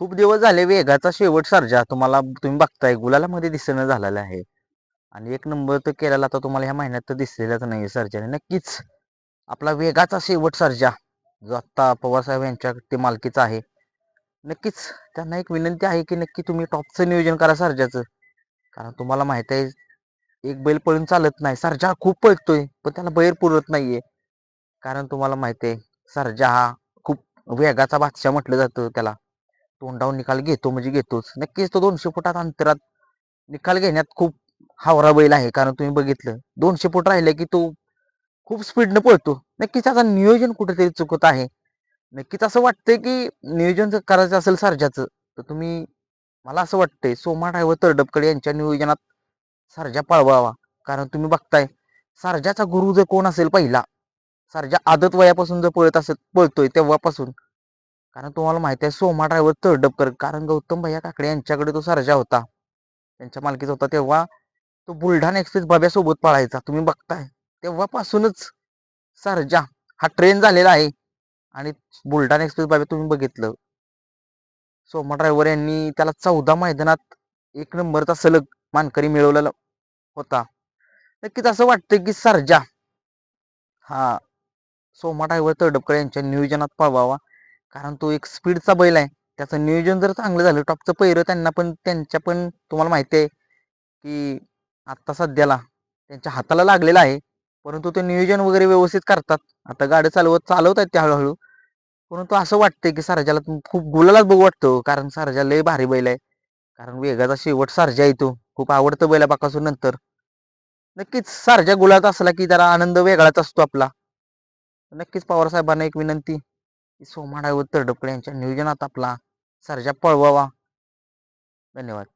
खूप दिवस झाले वेगाचा शेवट सर्जा. तुम्हाला तुम्ही बघताय गुलालामध्ये दिसणं झालेला आहे. आणि एक नंबर तर केलेला आता तुम्हाला ह्या महिन्यात तर दिसलेलाच नाही सर्जाने. नक्कीच आपला वेगाचा शेवट सर्जा. जो आत्ता पवारसाहेब यांच्या ते मालकीचा आहे. नक्कीच त्यांना एक विनंती आहे की नक्की तुम्ही टॉपचं नियोजन करा सर्जाचं. कारण तुम्हाला माहीत आहे एक बैल पळून चालत नाही. सर्जा खूप पळतोय पण त्याला बैर पुरत नाहीये. कारण तुम्हाला माहिती आहे सर्जा हा खूप वेगाचा बादशाह म्हटलं जातं त्याला. तोंडावर निकाल घेतो म्हणजे घेतोच. नक्कीच तो दोनशे फुटात अंतरात निकाल घेण्यात खूप हावरा बैल आहे कारण तुम्ही बघितलं. दोनशे फूट राहिलं की तो खूप स्पीडनं पळतो. नक्कीच आता नियोजन कुठेतरी चुकत आहे. नक्कीच असं वाटतंय की नियोजन जर करायचं असेल सारजाचं तर तुम्ही मला असं वाटतंय सोमा ड्रायव्हर तरडपकडे यांच्या नियोजनात सारजा पळवावा. कारण तुम्ही बघताय सारजाचा गुरु जर कोण असेल पहिला सारजा आदत वयापासून जर पळत असेल पळतोय तेव्हापासून. कारण तुम्हाला माहिती आहे सोमा ड्रायव्हर तरडपकर कारण गौतम भैया काकडे यांच्याकडे तो सरजा होता. त्यांच्या मालकीचा होता तेव्हा तो बुलढाणा एक्सप्रेस बाब्यासोबत पळायचा. तुम्ही बघताय तेव्हापासूनच सरजा हा ट्रेन झालेला आहे. आणि बुलढाणा एक्सप्रेस बाब्या तुम्ही बघितलं. सोमा ड्रायव्हर यांनी त्याला चौदा मैदानात एक नंबरचा सलग मानकरी मिळवलेला होता. नक्कीच असं वाटतं की सरजा हा सोमा ड्रायव्हर तडपकर यांच्या नियोजनात पळवावा. कारण तो एक स्पीडचा बैल आहे. त्याचं नियोजन जर चांगलं झालं टॉपचं पहिरं त्यांना पण त्यांच्या पण तुम्हाला माहिती आहे की आत्ता सध्याला त्यांच्या हाताला लागलेला आहे. परंतु ते नियोजन वगैरे व्यवस्थित करतात. आता गाडी चालवत चालवत आहेत ते हळूहळू. परंतु असं वाटतंय की सारजाला खूप गुलालाच बघू वाटतो हो, कारण सारजा लय भारी बैल आहे. कारण वेगाचा शेवट सारजा येतो खूप आवडतं बैला बाकासून नंतर. नक्कीच सारजा गुलात असला की जरा आनंद वेगळाच असतो आपला. नक्कीच पवार साहेबांना एक विनंती. सोमाडा सोमा डायवर यांच्या नियोजनात आपला सर्जा पळवावा. धन्यवाद.